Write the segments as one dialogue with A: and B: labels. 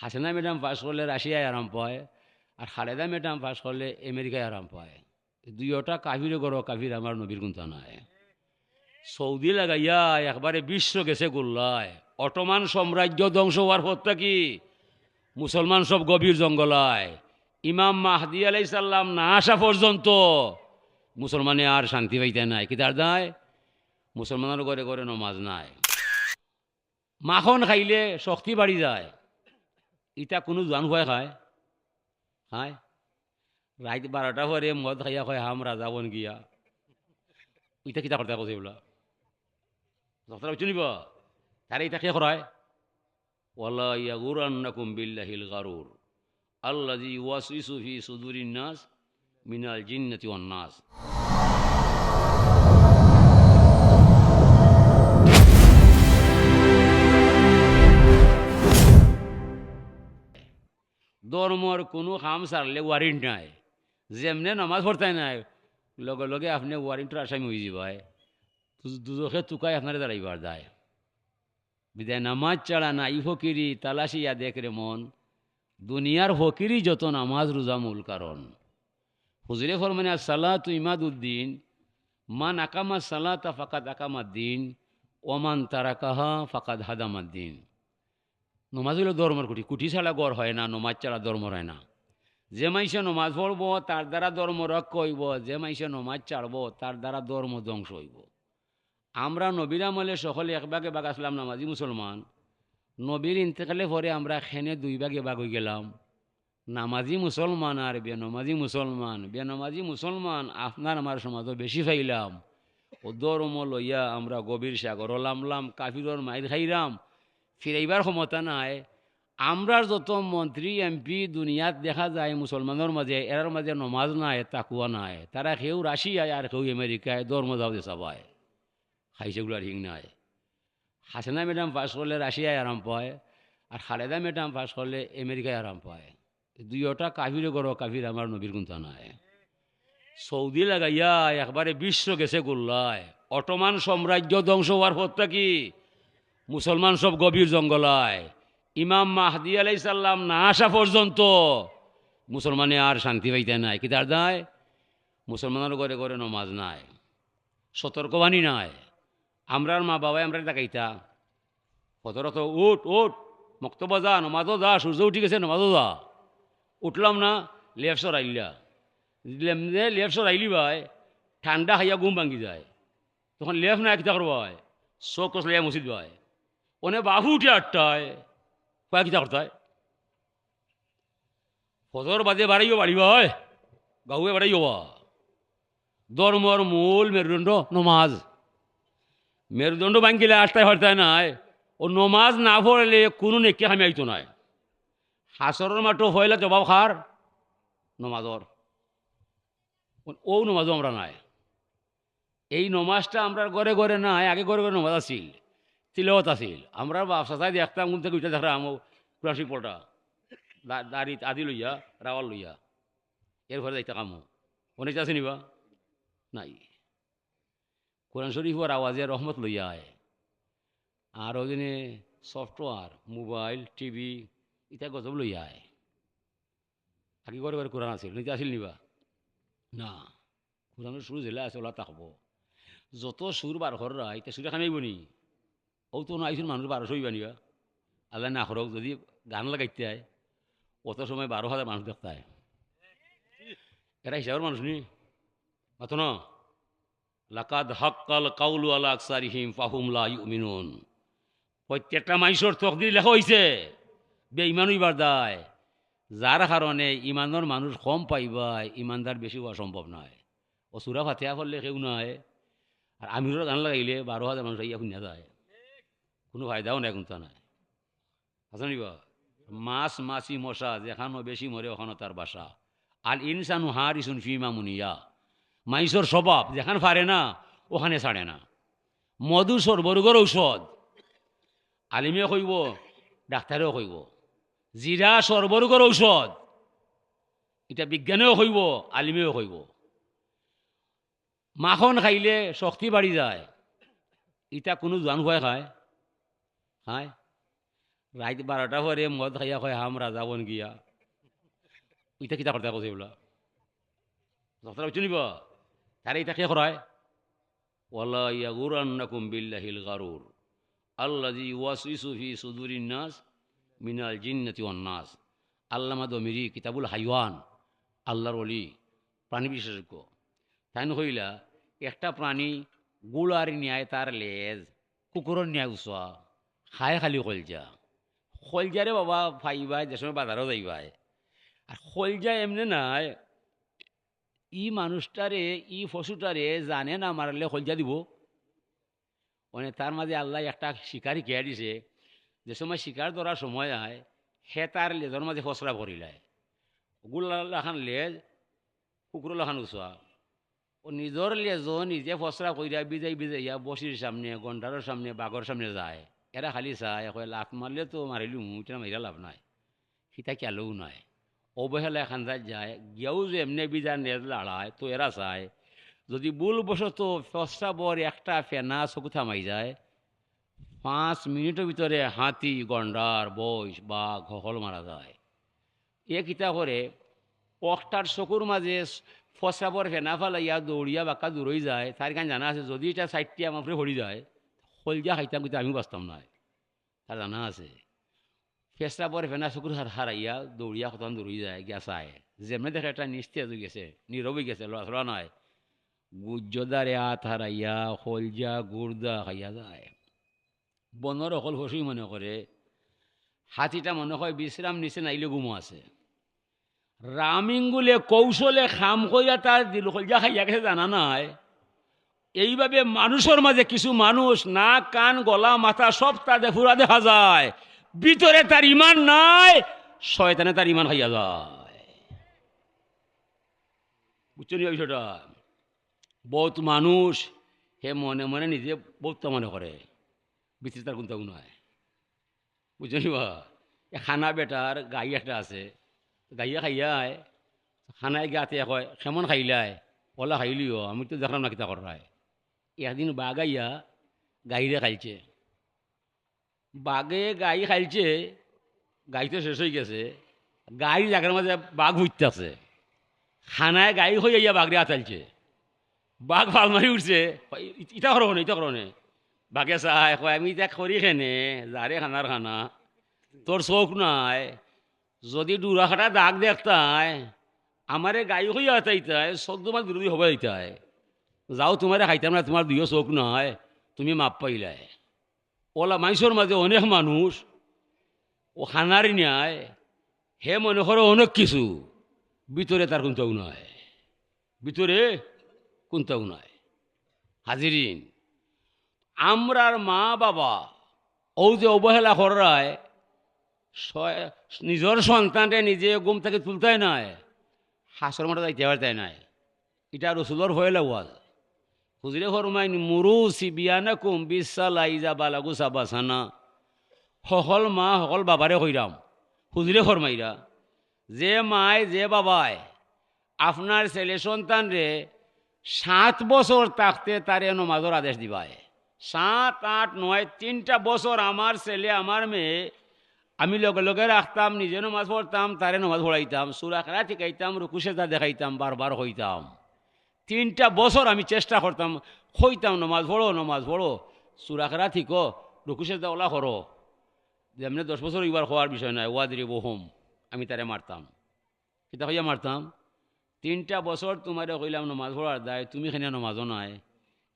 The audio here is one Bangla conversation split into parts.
A: হাসিনা ম্যাডাম পাস করলে রাশিয়ায় আরাম পায় আর খালেদা ম্যাডাম পাস করলে আমেরিকায় আরাম পায়। দুইটা কাভিরে গড় কাভির আমার নবীর গুন্তা নাই। সৌদি লাগাইয়া একবারে বিশ্ব গেছে গোল্লায়। অটোমান সাম্রাজ্য ধ্বংস হওয়ার পথটা কি? মুসলমান সব গভীর জঙ্গলায়। ইমাম মাহদি আলাই সাল্লাম না আসা পর্যন্ত মুসলমানে আর শান্তি পাইতে নাই। কি তার দায়? মুসলমানের ঘরে ঘরে নমাজ নাই। মাখন খাইলে শক্তি বাড়ি যায়। ইটা কোনো জান ভয় খায়। খায়। রাত বারোটা পরে মদ খাইয়া কয়, হাম রাজা বন গিয়া। ইটা কিতা করতে কৈছে বোলা। দশটা বুঝছ নিব? তারে ইটা কে করায় ওয়ালা ইয়াগুরান্নাকুম বিল্লাহিল গারুর আল্লাযী ওয়াসওয়িসু ফি সুদুরিন নাস মিনাল জিন্নাতি ওয়ান নাস ধর্মর কোনো কাম সারলে ওয়ারেন্ট নাই। যেমনে নামাজ পড়তাই নাই, লগে লগে আপনি ওয়ারেন্টের আসামি হয়ে যাবাই দুজকে তুকাই আপনারে দাঁড়াইবার দায় বিদায়, নামাজ ছাড়া না ই ফকিরি তালাশিয়া দেখ রে মন। দুনিয়ার ফকিরি যত নামাজ রোজা মূল কারণ হুজুরে ফরমানে সালাত ইমাদ উদ্দিন মান আকামা সালাতা ফাকাদ আকামাদ্দিন ওমান তারাকাহা ফাকাদ হাদামাদ্দিন নমাজ হইল ধর্মের কুটি কুটি ছাড়া গড় হয় না, নমাজ ছাড়া ধর্ম হয় না। যে মাইসে নমাজ পড়ব, তার দ্বারা ধর্ম রক্ষ হইব। যে মাইসে নমাজ ছাড়ব, তার দ্বারা ধর্ম ধ্বংস হইব। আমরা নবীর আমলে সকলে এক ভাগে বাগ আসলাম, নামাজি মুসলমান। নবীর ইন্তেকালে পরে আমরা খেনে দুই ভাগে বাগ হয়ে গেলাম। নামাজি মুসলমান আর বেনমাজি মুসলমান। বেনমাজি মুসলমান, আপনার আমার সমাজও বেশি ফাইলাম। ও ধর্ম লইয়া আমরা গভীর সাগর লামলাম, কাফিরর মাইর খাইরাম। ফিরাইবার ক্ষমতা নাই। আমরার যত মন্ত্রী, এমপি দুনিয়াত দেখা যায় মুসলমানের মাঝে এরার মাঝে নমাজ নাই তাকুয়া নাই। তারা কেউ রাশিয়ায় আর কেউ আমেরিকায় ধর্ম যাও চাবায় খাইছেগুলো আর হিং নাই। হাসিনা ম্যাডাম পাস করলে রাশিয়ায় আরাম পায় আর খালেদা ম্যাডাম পাস করলে আমেরিকায় আরাম পায়। দুইটা কাভিরে গড় কাভির আমার নবীর গুন্তা নাই। সৌদি লাগাইয়া একবারে বিশ্ব গেছে গোল্লায়। অটোমান সাম্রাজ্য ধ্বংস হওয়ার পথটা কি? মুসলমান সব গভীর জঙ্গলায়। ইমাম মাহদি আলাই সাল্লাম না আসা পর্যন্ত মুসলমানে আর শান্তি পাইতে নাই। কি তার দায়? মুসলমানের ঘরে ঘরে নমাজ নাই, সতর্কবাণী নাই। আমরার মা বাবাই আমরা দেখাইতা কতরত উঠ উঠ মক্তব যা, নমাজও যা, সূর্য উঠি গেছে, নমাজও যা। উঠলাম না লেফসর আইলা লেফসর আইলি ভাই, ঠান্ডা হাইয়া ঘুম ভাঙ্গি যায়। তখন লেফ না কিতা করব ভাই? চোখ কসলাইয়া ওনে বাহু উঠে আটটায় কয়া কিতা করতায় ফজর বাদে বাড়াইও বাড়িব হয় গাহুয়ে বাড়াইও বা। ধর্মর মূল মেরুদণ্ড নমাজ। মেরুদণ্ড ভাঙ্গিলে আটটায় হরতায় নাই, ও নমাজ না পড়লে কোনো নেকি আমি আইতো নাই। হাসরের মাঠও হইলে জবাব খার, নমাজর। ও নমাজও আমরা নাই। এই নমাজটা আমরা ঘরে ঘরে নাই, আগে ঘরে ঘরে নমাজ তিলওয়াত আছিল। আমরা বাপসাই দেখতাম, কোন থেকে উঠে দেখলাম কুরাশি পলটা। দাড়ি, আদি লইয়া রাওয়াল লইয়া। এর ঘরে যাইতে কামো অনেক আছে নিবা নাই। কোরআন শরীফর আওয়াজে রহমত লইয়া আয় আর ওদিনে সফটওয়্যার মোবাইল, টিভি, ইটা গজব লইয়া আয় আগে ঘরে ঘরে কোরআন আছিল। নিতে আছিল নিবা না। কোরআনের সুর জেলা আছে ওলা তাকব যত সুর বার ঘররা এটা সুরে খামাইব নি ও তো আইসুন মানুষ বারোশো হইবা নিবা। আল্লাহ না করক যদি গান লাগাইতে আয়, অত সময় বারো হাজার মানুষ দেখতে আয়। এরা হিসাবের মানুষ নি? মাত না? লাকাদ হাক্কাল কাউলু আলা আকসারিহিম ফাহুম লা ইউমিনুন। প্রত্যেকটা মানুষের তকদির লেখা হয়েছে বেঈমান হইবার দায়। যার কারণে ইমানের মানুষ কম পাইবাই ইমানদার বেশি হওয়া সম্ভব নয় ও সুরা ফাতিয়া করলে কেউ নয় আর আমিরও গান লাগাইলে বারো হাজার মানুষ ইয়া শুনিয়া যায়। কোনো ফায়দাও নাই কোনটা নাই। নিবা মাছ মাছি মশা যেখানো বেশি মরে ওখানো তার বাসা আর ইনসানু হার ইসুন ফিমা মুনিয়া মাইসর স্বভাব যেখানে পারে না, ওখানে ছাড়ে না। মধু সর্বরোগের ঔষধ। আলিমে কইব ডাক্তারেও কইব। জিরা সর্বরোগের ঔষধ। এটা বিজ্ঞানেও কইব, আলিমেও কইব। মাখন খাইলে শক্তি বাড়ি যায়। ইটা কোনো জান ভয় খায়। খায় রাত বারোটা পরে মদ খাইয়া কয় হাম রাজা বন গিয়া। ইটা কিতা করতে কৈছে বোলা। যতটা বুঝছ নিব তারে ইটা কে করায় ওয়ালা ইয়াগুরান্নাকুম বিল্লাহিল গারুর আল্লাযী ইউওয়াসওয়িসু ফি সুদুরিন নাস মিনাল জিন্নাতি ওয়ান নাস আল্লামা দমিরি কিতাবুল হাইওয়ান আল্লাহর অলি প্রাণী বিশেষজ্ঞ। তাই হইলা একটা প্রাণী গুলার ন্যায় তার লেজ কুকুরের ন্যায় উচা খায় খালি কলজা কলজারে বাবা ফাইবাই যে সময় বাজারও যাইবাই আর কলজা এমনি নাই ই মানুষটারে ই পশুটারে জানে না মারলে কলজা দিব মানে তার মাঝে আল্লাহ একটা শিকারি খেয়া দিছে যে সময় শিকার ধরার সময় হয় সে তার লেজর মাঝে ফসরা ভরিলায় গুলাখান লেজ কুকুরলাখান উচা ও নিজর লেজ নিজে ফসরা কইরা বিজাই বিজাইয়া বসির সামনে গন্ডারের সামনে বাঘর সামনে যায় এরা খালি চায় কয় লাখ মারলে তো মারিলু এটা মাইরা লাভ নাই সীতা কেলেও নাই অবহেলা এখান যায় গিয়াও যে এমনি বিজা নেজ লাড়ায় তো এরা চায় যদি ভুল বশত ফসরা বর একটা ফেনা চকু থামাই যায় পাঁচ মিনিটের ভিতরে হাতি গন্ডার বইস বাঘ হল মারা যায় এ কিতা করে পকটার চকুর মাঝে ফসরাবর ফেনা ফালাইয়া দৌড়িয়া বাক্কা দূরই যায় তার কারণ জানা আছে যদি এটা সাইডটি আমার উপরে হরি যায় হলদিয়া খাইতাম কিন্তু আমি বাঁচতাম নাই। তার জানা আছে। ফেসরা পরে ফেনা চকুর হার হারাইয়া দৌড়িয়া কতন দৌড়ি যায় গিয়া চায় যেমনি দেখে একটা নিস্তেজ হয়ে গেছে নীরবই গেছে লড়া চড়া নাই। গুজ্জদারে হাত হারাইয়া হলজা গুড়দা খাইয়া যায়। বনর অকল হসুই মনে করে হাতিটা মনে হয় বিশ্রাম নিচে নাইলে গুমো আছে। রামিঙ্গুলে কৌশলে খাম কইয়া তার দিল হলজা খাইয়া গেছে জানা নাই। এইভাবে মানুষের মাঝে কিছু মানুষ নাক, কান, গলা, মাথা সব তাদের ফুরা দেখা যায়। ভিতরে তার ইমান নাই, শয়তানে তার ইমান খাইয়া যায়। বুঝছ নি বিষয়টা? বহুত মানুষ হে মনে মনে নিজে বহুত মনে করে। ভিতরে তার কোনটাও নয় বুঝছ নি বা খানা বেটার গাই একটা আছে, গাইয়া খাইয়ায় খানায় গাতে কয় কেমন খাইলাই ওলা খাইলিও, আমি তো দেখলাম না কিতা করায়। একদিন বাগাইয়া গাইরে খাইছে। বাঘে গাই খাইছে গাই তো শেষ হয়ে গেছে। গাই জায়গার মাঝে বাঘ বুঝতেছে খানায় গাই হয়ে ইয়া বাঘরে আতালছে বাঘ ভালো মারি উঠছে ইটা করো না ইটা করো না। বাঘে চাই কয়, আমি ইটা করি খেনে যারে খানার খানা। তোর চোখ নাই। যদি ডুরা খাটা দাগ দেখতাই আমারে গাই হইয়া আতাইতাই চোদ্দ মাস বিরোধী হবে এইটাই যাও তোমারে খাইতাম না তোমার দুইও চোখ নয় তুমি মাপ পাইলাই। ওলা মানুষের মাঝে অনেক মানুষ, ও খানার ন্যায়, হে মনে করো অনেক কিছু ভিতরে তার কোনটাও নয় ভিতরে কোনটাও নয় হাজিরিন আমরার মা বাবা ও যে অবহেলা করায় নিজের সন্তানকে নিজে গুম থেকে তুলতাই নাই হাসর মাঠে যাইতে পারতাই নাই। এটা রসুলোর ভয় লাগওয়াল হুজরে ফরমাইন মুরু সিবিয়ানাকুম বিশাল আইজা বালাগু সাবাসানা সকল মা সকল বাবারে কইরাম হুজরে ফরমাইরা যে মায় যে বাবায় আপনার ছেলে সন্তান রে, সাত বছর থাকতে তারে নমাজর আদেশ দিবায় সাত, আট, নয়, তিনটা বছর আমার ছেলে, আমার মেয়ে, আমি লগে লগে রাখতাম, নিজে নমাজ পড়তাম, তারে নমাজ পড়াইতাম সুরাখরা ঠিকাইতাম রুকুশেদা দেখাইতাম, বারবার হইতাম। তিনটা বছর আমি চেষ্টা করতাম হইতাম নমাজ পড়ো নমাজ পড়ো সুরাখরা ঠিকো রুকুশেদা ওলা করো। যেমনি দশ বছর এবার হওয়ার বিষয় নয় ওয়াদিরি বহুম, আমি তারে মারতাম। কিতা হইয়া মারতাম? তিনটা বছর তোমারে কইলাম নমাজ পড়ার দায়, তুমি খানিয়া নমাজও নাই।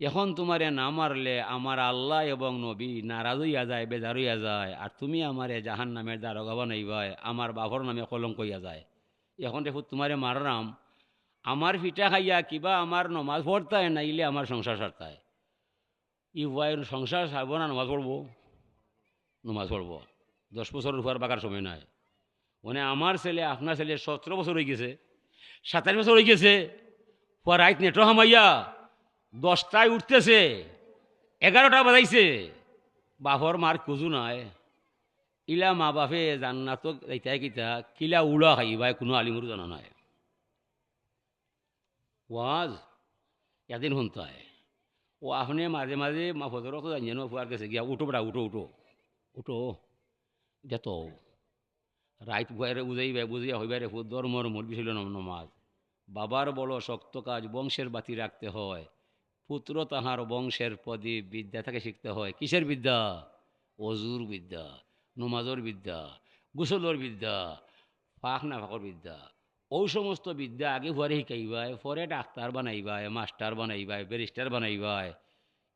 A: এখন তোমারে না মারলে আমার আল্লাহ এবং নবী নারাজ হইয়া যায়, বেজার হইয়া যায়, আর তুমি আমারে জাহান নামের দ্বারকা বানাইবাই, আমার বাবর নামে কলঙ্ক হইয়া যায়। এখন দেখো তোমারে মাররাম আমার ফিটা খাইয়া কিবা আমার নমাজ পড়তায় নাইলে আমার সংসার সারতায় ই ভাই সংসার সারবো না নমাজ পড়ব নমাজ পড়ব দশ বছরের উপর বাকার সময় নাই। মানে আমার ছেলে আপনার ছেলে সতেরো বছর হয়ে গেছে সাতাশ বছর হয়ে গেছে পর রাইত নেটো হামাইয়া দশটায় উঠতেছে এগারোটা বাজাইছে। বাপর মার কুজু নাই। ইলা মা বাপে জান্নাত যাইতাই কিতা কিলা উলা খাইবাই কোনো আলিমুর জানা নাই। ওয়াজ একদিন শুনতায় ও আপনি মাঝে মাঝে মা ফজর তো জানিয়ে ফুয়ার কাছে গিয়া উঠো বেটা উঠো উঠো উঠো এটা তো রাইত ভয়ের বুঝাইবে বুঝিয়া হইবারে ধর্মর মূল বিষয় নমাজ বাবার বড় শক্ত কাজ বংশের বাতি রাখতে হয় পুত্র তাহার বংশের প্রদীপ বিদ্যা থেকে শিখতে হয় কিসের বিদ্যা অজুর বিদ্যা নমাজর বিদ্যা গোসলর বিদ্যা পাখ না ফাঁকর বিদ্যা ওই সমস্ত বিদ্যা আগে ফুয়ারে শিকাইবাই পরে ডাক্তার বানাইবাই মাস্টার বানাইবাই ব্যারিস্টার বানাইবাই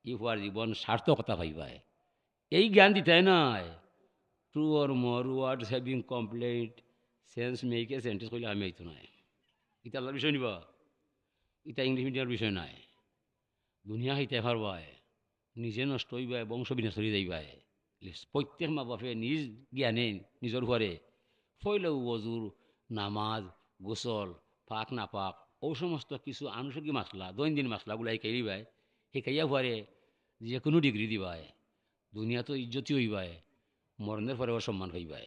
A: ই ফুয়ার জীবন সার্থকতা পাইবাই এই জ্ঞান দিতে নাই। True or more words having complaint sense make sentence করলে আমি এইতো নাই। এটা আল্লাহর বিষয় নিবা? এটা ইংলিশ মিডিয়ামের বিষয় নাই। দুনিয়া হইতে পারবাই নিজে নষ্ট হইবাই বংশ বিনাশ হয়ে যাইবাই প্রত্যেক মা বাপে নিজ জ্ঞানে, নিজের ঘরে ফইলেও অজুর নামাজ গোসল, পাক না পাক ও সমস্ত কিছু আনুষঙ্গিক মাসলা দৈনন্দিন মাসলাগুলো শিকাইবাই শিকাইয়া ভরে যে কোনো ডিগ্রি দিবায়। দুনিয়া তো ইজ্জতি হইবায়। মরণের পরে ওর সম্মান হইবাই